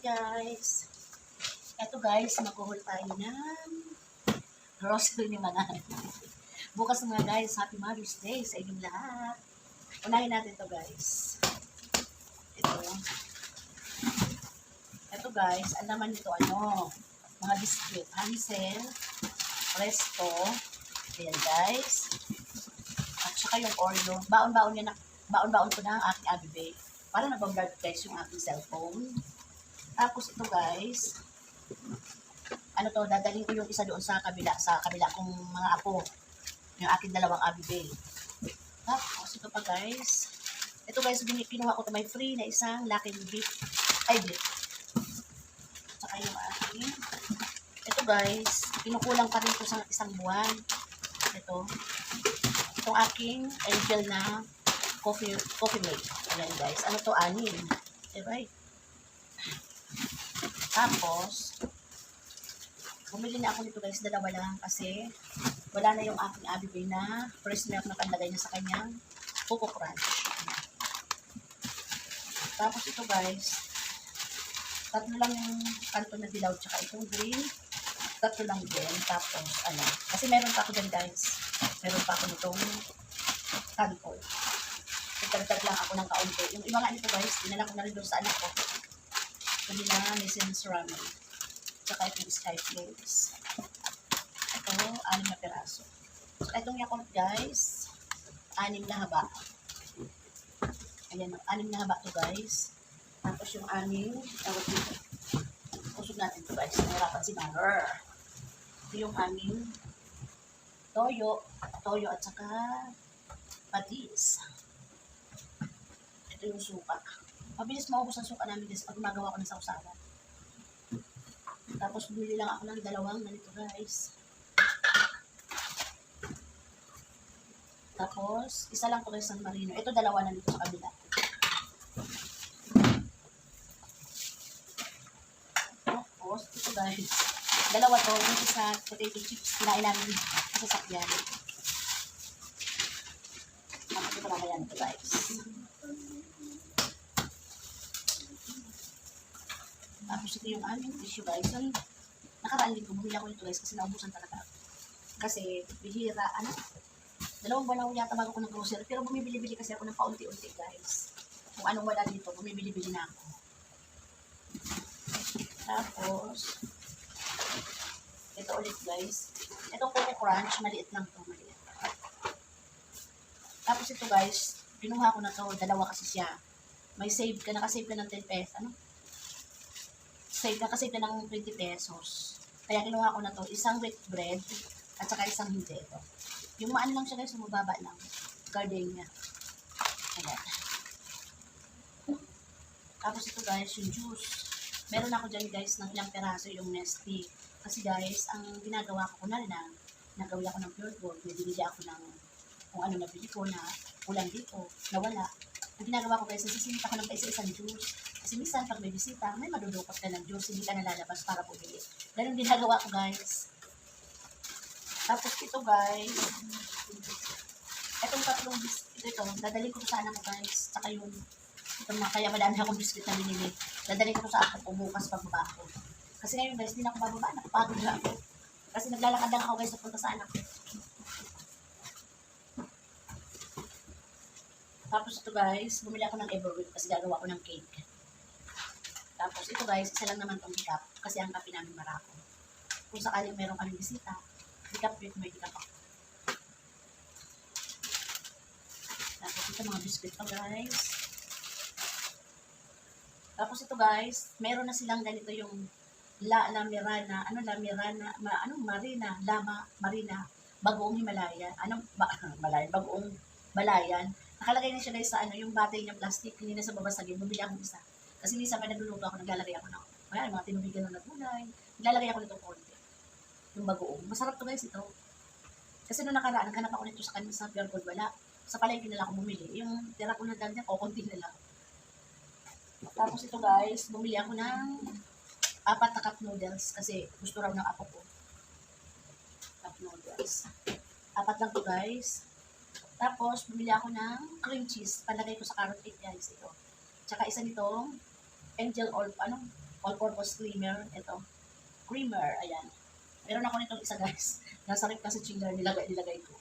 guys! Eto guys, magkuhol tayo ng grocery ni Manay. Bukas mga guys, Happy Mother's Day sa inyong lahat. Unahin natin to guys. Ito. Ito guys, ang naman nito ano, mga biscuit. Hansel, Presto, ayan guys. At saka yung Oreo. Baon-baon yan, baon-baon ko na ang aking Abibe. Para nabang-vlog guys yung aking cellphone. Tapos ito guys, ano to, dadalhin ko yung isa doon sa kabila, sa kabila kong mga apo. Yung aking dalawang Abibe. Tapos ito pa guys, ito guys, kinuha ko to may free na isang Lucky Beef. Ay, beef. Saka yung aking, ito guys, kinukulang pa rin ko sa isang buwan. Ito, itong aking angel na coffee coffee mate. Ayan guys. Ano to? Anim. Diba? Tapos, bumili na ako nito guys. Dalawa lang kasi wala na yung aking Abigail na first milk na panlagay niya sa kanyang Coco Crunch. Tapos ito guys, tatlo lang yung kanto na dilaw tsaka itong green. Tatlo lang din. Tapos, ano, kasi meron pa ako dyan guys. Meron pa ako nitong kanto. Nagdagdag lang ako ng kaunti. Yung iba nga nito guys, dinala ko na rin doon sa anak ko. Sabi na Nissin's Ramen. Tsaka itong Sky Flakes. Ito, anim na peraso. So, itong Yakult guys, anim na haba. Ayan, anim na haba to guys. Tapos yung anim, tawag dito. Kusog natin to guys. Nahirapan si Mother. Ito yung aming toyo. Toyo at saka patis. Ito yung suka. Mabilis maubos ang suka namin guys pag gumagawa ko ng sausawan. Tapos bumili lang ako ng dalawang ganito guys. Tapos, isa lang to guys San Marino. Ito dalawa na dito sa kabila. Tapos, ito guys. Dalawa to. Yung isa potato chips. Kinain namin sa sasakyan. Tapos ito lang yan guys. Tapos ito yung aming tissue guys. Yung nakaraan din ko, bumili ako nito guys kasi naubusan talaga. ako. Kasi bihira, ano, dalawang buwan ako yata bago ko ng grocery. Pero bumibili-bili kasi ako ng paunti-unti guys. Kung anong wala dito, bumibili-bili na ako. Tapos, ito ulit guys. Itong Coco Crunch, maliit lang to, maliit. Tapos ito guys, pinuha ko na to, dalawa kasi siya. May save ka, nakasave ka ng 10 pesos, ano? Save, nakasave ka ng 20 pesos. Kaya kinuha ko na to, isang wheat bread, at saka isang hindi ito. Yung maan lang siya guys, mababa lang. Gardenia. Ayan. Tapos ito guys, yung juice. Meron ako dyan guys ng ilang peraso yung Nestle. Kasi guys, ang ginagawa ko kunwari na, nagawin ako ng pure gold, may binili ako ng kung ano nabili ko na ulan dito, nawala. Ang ginagawa ko guys, nasisimit ako ng kaisa-isang juice. Kasi minsan pag may bisita, may madudukot ka ng juice, hindi ka nalalabas para bumili. Ganun ginagawa ko guys. Tapos ito guys, itong tatlong biscuit ito, dadali ko to sa anak ko guys, saka yun, ito mga kaya madami akong biscuit na binili. Dadali ko sa ako ko bukas pagbaba ko. Kasi ngayon guys, hindi na ako bababa, nakapagod na ako. Kasi naglalakad lang ako guys, napunta sa anak ko. Tapos ito guys, bumili ako ng Everwheat kasi gagawa ko ng cake. Tapos ito guys, isa lang naman tong cup kasi ang kape namin marako. Kung sakaling meron kaming bisita, hikap with may hikap ako. Tapos ito mga biscuit pa guys. Tapos ito guys, meron na silang ganito yung La Lamirana, ano Lamirana, ma, ano Marina, Lama, Marina, Bagoong Himalaya, ano, ba, Malaya, Bagoong Balayan. Nakalagay na siya guys sa ano, yung battery niya plastic, hindi na sa babasagin, bumili akong isa. Kasi minsan pa nagluluto ako, naglalagay ako ng, kaya mga tinubigan na nagulay, naglalagay ako nitong konti. Yung bagoong. Masarap to guys ito. Kasi nung nakaraan, naghanap ako nito sa kanila sa Pure Gold, wala. Sa palengke na lang ako bumili. Yung tira ko na dahil niya, kukunti na lang. Tapos ito guys, bumili ako ng apat na cup noodles kasi gusto raw ng apo ko. Cup noodles. Apat lang to guys. Tapos, bumili ako ng cream cheese. Palagay ko sa carrot cake guys ito. Tsaka isa nitong angel oil, ano? all-purpose creamer. Ito. Creamer. Ayan. Meron ako nitong isa guys. Nasa rip kasi chiller nilagay, nilagay ko.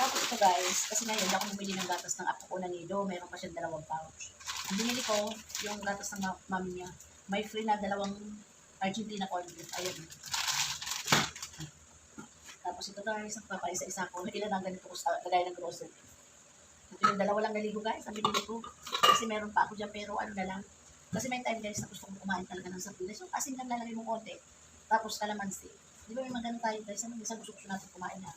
Tapos ito guys, kasi ngayon ako bumili ng gatas ng apo ko na nido. Meron pa siyang dalawang pouch. Ang binili ko, yung gatas ng ma- mami niya. May free na dalawang Argentina corn beef. Ayan. Tapos ito guys, nagpapaisa-isa ko. Ilan ang ganito ko sa lagay ng grocery. Yung dalawa lang naligo guys, ang binili ko. Kasi meron pa ako dyan, pero ano na lang. Kasi may time guys na gusto kong kumain talaga ng sardinas. Yung asin lang lalagay mo konti. Tapos kalamansi. Di ba may mga ganun tayo guys, ano, minsan gusto, gusto natin kumain na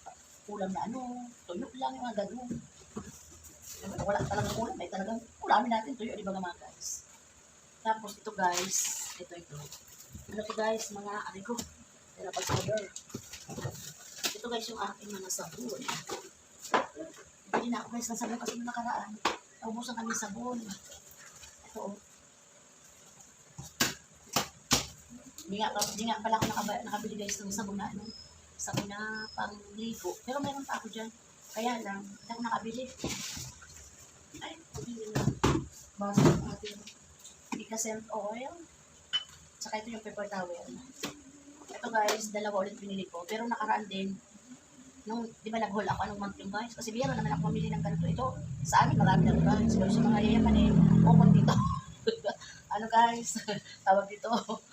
ulam na ano, tuyo lang yung ganun. Diba, wala talagang ulam, may talagang ulamin natin tuyo, di ba mga guys? Tapos ito guys, ito ito. Ano to guys, mga ko, tira pag Ito guys yung aking mga sabon. Hindi na ako guys ng sabon kasi nung nakaraan. Naubusan kami sabon. Ito oh. Hindi nga, hindi nga pala ako nakaba, nakabili guys ng sabon na ano. Sabon na pangligo. Pero meron pa ako dyan. Kaya lang, hindi ako nakabili. Ay, hindi na. Basta ang ating Ika-scent oil. Tsaka ito yung paper towel. Ito guys, dalawa ulit pinili ko. Pero nakaraan din, nung, di ba nag-haul ako anong month yung guys? Kasi biyero naman ako mamili ng ganito. Ito, sa amin marami na guys. Pero sa mga yayamanin, ukon dito. ano guys, tawag dito.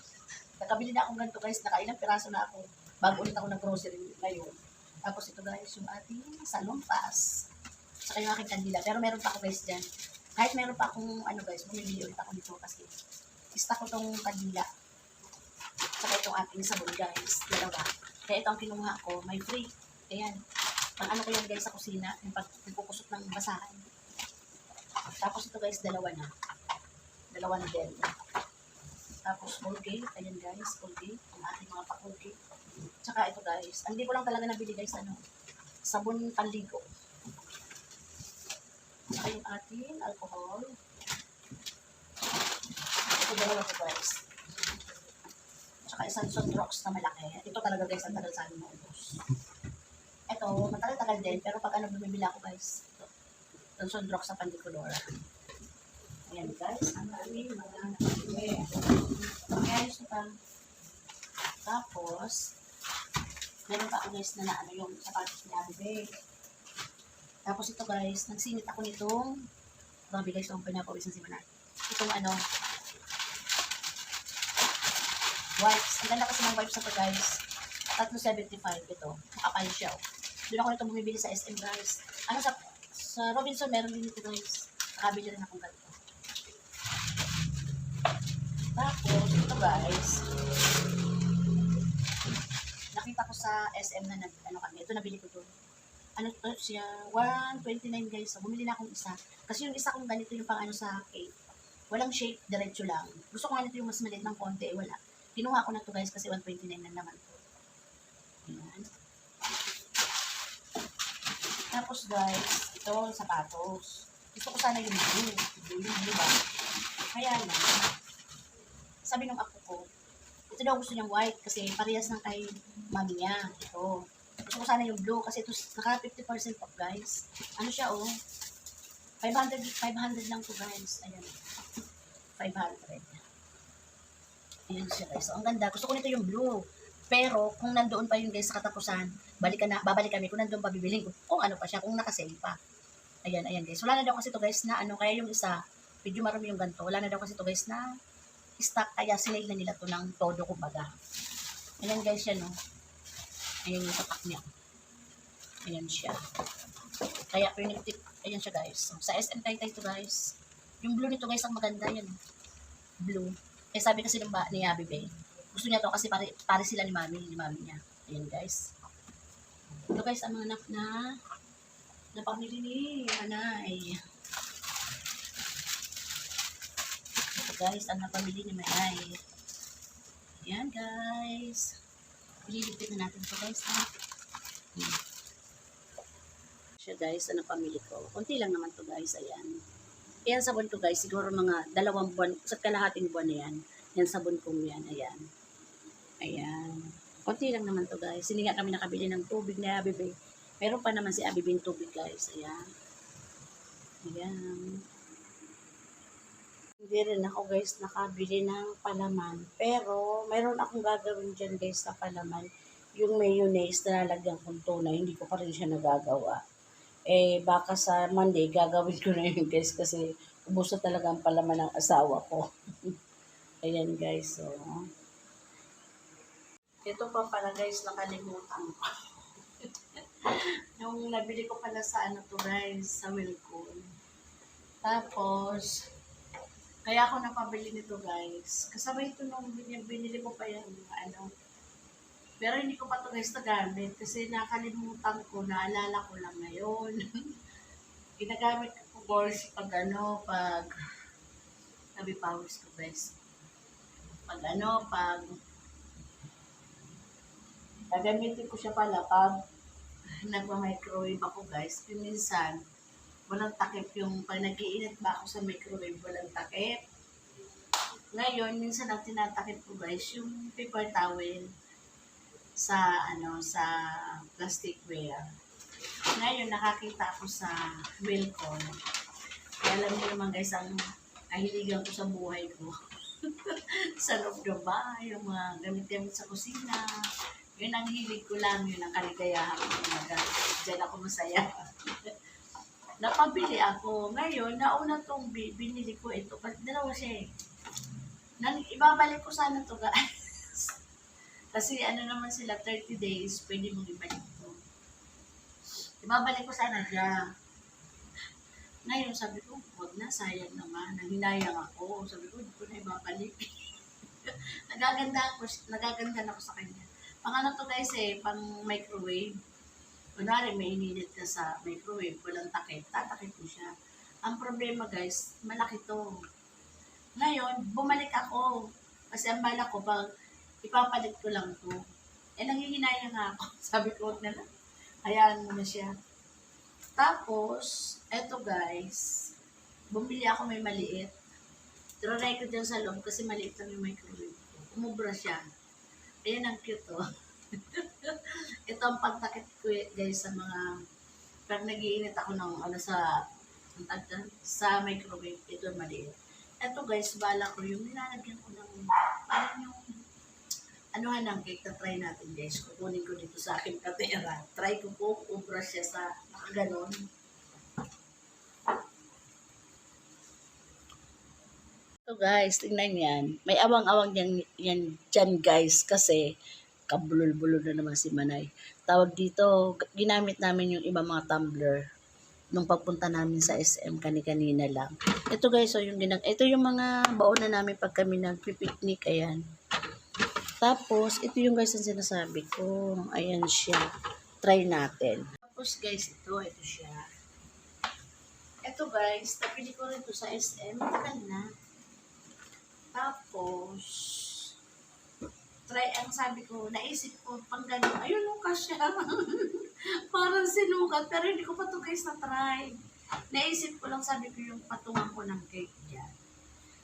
Nakabili na akong ganito guys, nakailang piraso na ako. Bago ulit ako ng grocery ngayon. Tapos ito guys, yung ating salon pass. Saka yung aking kandila. Pero meron pa ako guys dyan. Kahit meron pa akong ano guys, bumibili ulit ako dito kasi stock ko tong kandila. Saka itong ating sabon guys, dalawa. Kaya ito ang kinuha ko, may free. Ayan. Pang ano ko yan guys sa kusina, yung pag nagpukusok ng basahan. Tapos ito guys, dalawa na. Dalawa na din. Tapos Colgate, ayan guys, Colgate, ang ating mga pa-Colgate. Tsaka ito guys, hindi ko lang talaga nabili guys, ano, sabon panligo. Tsaka yung ating alcohol. Ito dalawa to guys. Tsaka isang Sunrox na malaki. Ito talaga guys, ang tagal sa amin maubos. Ito, matagal-tagal din, pero pag ano bumibili ako guys, ito. Yung Sunrox sa Pandicolor. Ayan guys, ang aming mga nakapili. Ayan siya pa. Tapos, meron pa ako guys na, na ano yung sapatos ni Abby Bay. Tapos ito guys, nagsingit ako nitong, grabe guys, ang pinapawisan si Manar. Itong ano, wipes. Ang ganda kasi ng wipes na to guys. 375 ito. Makapal siya. oh. Doon ako nito bumibili sa SM guys. Ano sa, sa Robinson meron din ito guys. Nakabili rin akong ganito. Tapos, ito guys, nakita ko sa SM na nag, ano kami, ito nabili ko doon. Ano to siya, 129 guys. So, bumili na akong isa. Kasi yung isa kong ganito yung pang ano sa cake. Walang shape, diretso lang. Gusto ko nga nito yung mas maliit ng konti, eh, wala. Kinuha ko na to guys kasi 129 na naman to. Ayan. Tapos guys, ito, sapatos. Gusto ko sana yung blue. Blue blue ba? Kaya lang, sabi ng apo ko, ito daw gusto niyang white kasi parehas ng kay mami niya. Ito. Gusto ko sana yung blue kasi ito naka 50% off guys. Ano siya oh? 500, 500 lang to guys. Ayan. 500. Ayan siya guys. So, ang ganda. Gusto ko nito yung blue. Pero, kung nandoon pa yun guys sa katapusan, balikan na, babalik kami kung nandoon pa bibiling ko. Kung ano pa siya, kung nakasale pa. Ayan, ayan guys. Wala na daw kasi to guys na ano, kaya yung isa, medyo marami yung ganito. Wala na daw kasi to guys na stock, kaya sinale na nila to ng todo kumbaga. Ayan guys yan no. Ayan yung tatak niya. Ayan siya. Kaya pinitip, ayan siya guys. Sa SM Taytay to guys. Yung blue nito guys ang maganda yan. Blue. Eh sabi kasi ng ba, ni Abby Bay, gusto niya to kasi pare, pare sila ni mami, ni mami niya. Ayan guys. Ito guys ang mga na, na, na pamili ni Manay. Ito guys, ang napamili ni Manay. Ayan guys. Ililipit na natin to guys. Ha? Hmm. Siya guys, ano pamili ko. Kunti lang naman to guys, ayan. Yan sabon ko guys, siguro mga dalawang buwan, sa kalahating buwan na yan. Yan sabon kong yan, ayan. Ayan. Kunti lang naman to guys. Hindi nga kami nakabili ng tubig na Abibe. Meron pa naman si Abibe yung tubig guys, ayan. Ayan. Hindi rin ako guys nakabili ng palaman. Pero mayroon akong gagawin dyan guys na palaman. Yung mayonnaise na lalagyan kong tuna, hindi ko pa rin siya nagagawa. Eh baka sa Monday gagawin ko na yun guys kasi ubos na talaga ang palaman ng asawa ko. Ayan guys, so. Ito pa pala guys, nakalimutan ko. yung nabili ko pala sa ano to guys, sa Wilcon. Tapos, kaya ako napabili nito guys. Kasabay ito nung binili, ko pa yan, ano. Pero hindi ko pa to guys nagamit kasi nakalimutan ko, naalala ko lang ngayon. Ginagamit ko guys pag ano, pag sabi pawis ko guys. Pag ano, pag gagamitin ko siya pala pag nagma-microwave ako guys. Minsan, walang takip yung pag nag-iinit ba ako sa microwave, walang takip. Ngayon, minsan ang tinatakip ko guys, yung paper towel sa ano sa plasticware. Ngayon, nakakita ako sa Wilcon. Alam niyo naman guys, ang kahiligan ko sa buhay ko. sa loob ng bahay, yung mga gamit-gamit sa kusina. Yun ang hilig ko lang, yun ang kaligayahan ko talaga. Diyan ako masaya. Napabili ako. Ngayon, nauna tong bi- binili ko ito. Kasi dalawa siya eh. Nan, ibabalik ko sana to guys. Kasi ano naman sila, 30 days, pwede mong ibalik to. Ibabalik ko sana siya. Ngayon, sabi ko, wag na, sayang naman. Nanghinayang ako. Sabi ko, hindi ko na ibabalik. nagaganda ako, nagaganda ako sa kanya. Pang ano to guys eh, pang microwave. Kunwari, may ininit ka sa microwave, walang takip, tatakip mo siya. Ang problema guys, malaki to. Ngayon, bumalik ako. Kasi ang bala ko, pag ipapalit ko lang to. Eh, nangihinayang nga ako. Sabi ko, na lang. Hayaan mo na siya. Tapos, eto guys, bumili ako may maliit. Try ko dyan sa loob kasi maliit lang yung microwave ko. Umubra siya. Ayan ang cute oh. Ito ang pagtakip ko eh, guys sa mga pag nagiinit ako ng ano sa sa microwave. Ito maliit. Ito guys, bala ko yung nilalagyan ko ng parang yung anuhan ng cake na try natin guys. Kukunin ko dito sa aking katera. Try ko po, ubra siya sa nakaganon. Ito guys, tingnan yan. May awang-awang yan, yan dyan guys kasi kabulol-bulol na naman si Manay. Tawag dito, ginamit namin yung ibang mga tumbler nung pagpunta namin sa SM kani-kanina lang. Ito guys, so yung ginag ito yung mga baon na namin pag kami nagpi-picnic, ayan. Tapos, ito yung guys ang sinasabi ko. Ayan siya. Try natin. Tapos guys, ito, ito siya. Ito guys, napili ko rin to sa SM. Tagal na. Tapos, try, ang sabi ko, naisip ko, pang ganun, ayun yung kasya. Parang sinukat, pero hindi ko pa to guys na-try. Naisip ko lang, sabi ko yung patungan ko ng cake dyan.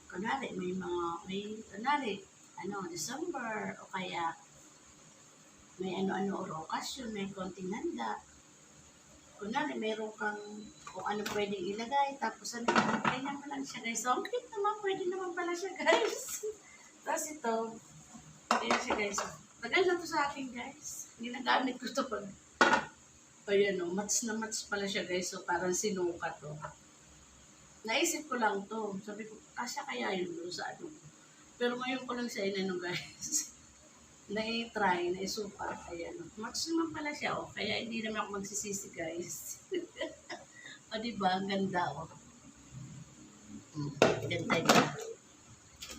Kunwari, may mga, may, kunwari, ano, December, o kaya, may ano-ano or okasyon, may konting handa. Kunwari, meron kang kung ano pwedeng ilagay, tapos ano, kanya mo lang siya guys. So, ang cute naman, pwede naman pala siya guys. tapos ito, ayan siya guys. Tagal na to sa akin guys. Ginagamit ko to pag, ayan o, mats na mats pala siya guys. So, parang sinuka to. Naisip ko lang to. Sabi ko, kasya kaya yun doon sa ano. Pero ngayon ko lang siya inano guys. Na-try, na-isuka. Ayan. Match naman pala siya, oh. Kaya hindi naman ako magsisisi, guys. o, diba? Ang ganda, oh. Mm, ganda niya.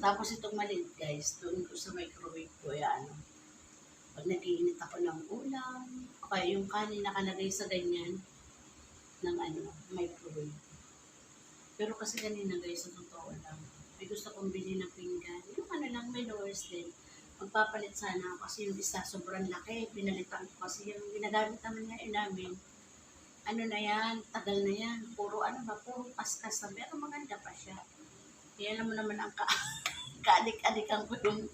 Tapos itong maliit, guys. Doon ko sa microwave ko, ayan. Pag nag-iinit ako ng ulam, kaya yung kanin nakalagay sa ganyan, ng ano, microwave. Pero kasi kanina, guys, sa totoo lang, may gusto kong bilhin ng pinggan. Yung ano lang, may lowers din magpapalit sana ako kasi yung isa sobrang laki. Pinalitan ko kasi yung ginagamit naman ngayon namin. Ano na yan, tagal na yan. Puro ano ba, puro paskas na. Pero maganda pa siya. Kaya alam mo naman ang ka kaadik-adikan ko yung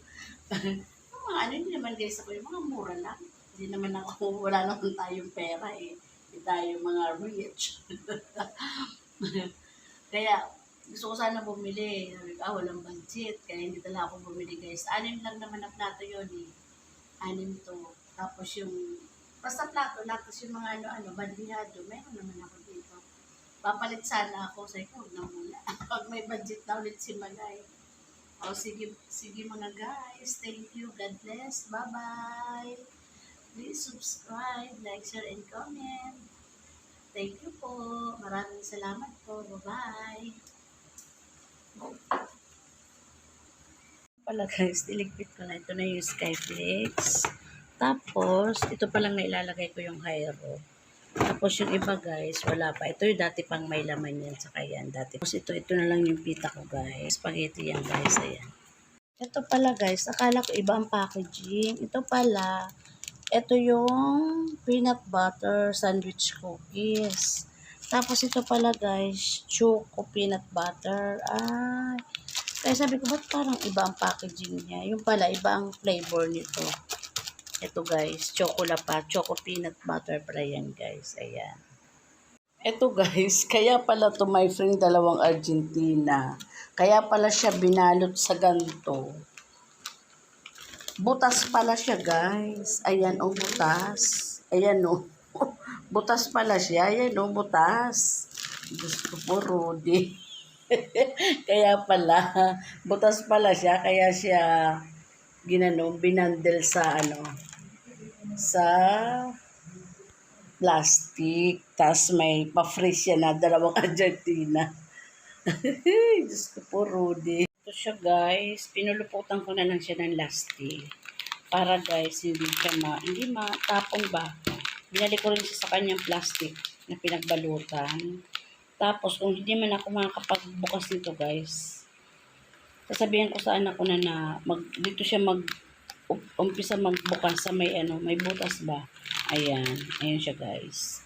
mga ano, hindi naman guys ako, yung mga mura lang. Hindi naman ako, wala naman tayong pera eh. Hindi tayo mga rich. Kaya, Gusto ko sana bumili. Sabi ko, ah, walang budget. Kaya hindi talaga ako bumili guys. Anim lang naman na plato yun eh. Anim to. Tapos yung, basta plato, tapos yung mga ano-ano, bandihado, meron naman ako dito. Papalit sana ako. Sabi ko, na muna. Pag may budget na ulit si Magay. O, sige, sige mga guys. Thank you. God bless. Bye-bye. Please subscribe, like, share, and comment. Thank you po. Maraming salamat po. Bye-bye. Pala guys, diligpit ko na. Ito na yung Skyflix. Tapos, ito pa lang na ilalagay ko yung Hyro. Tapos yung iba guys, wala pa. Ito yung dati pang may laman yan. Saka yan dati. Tapos ito, ito na lang yung pita ko guys. Spaghetti yan guys. Ayan. Ito pala guys, akala ko iba ang packaging. Ito pala, ito yung peanut butter sandwich cookies. Tapos ito pala guys, choco peanut butter. Ay, kaya sabi ko, ba't parang iba ang packaging niya? Yung pala, iba ang flavor nito. Ito guys, chocolate pa, choco peanut butter pa yan guys. Ayan. Ito guys, kaya pala to my friend dalawang Argentina. Kaya pala siya binalot sa ganito. Butas pala siya guys. Ayan o, butas. Ayan o. butas pala siya. Ayan o, butas. Ko po, Rudy. kaya pala, butas pala siya. Kaya siya, ginano, binandel sa ano, sa plastic. Tapos may pa-freeze siya na dalawang Argentina. Diyos ko po, Rudy. Ito siya, guys. Pinuluputan ko na lang siya ng lastik. Para, guys, hindi siya ma... Hindi matapong ba? Binalik ko rin siya sa kanyang plastic na pinagbalutan. Tapos, kung hindi man ako makakapagbukas nito, guys, sasabihin ko sa anak ko na na mag, dito siya mag um- umpisa magbukas sa may ano, may butas ba? Ayan. Ayan siya, guys.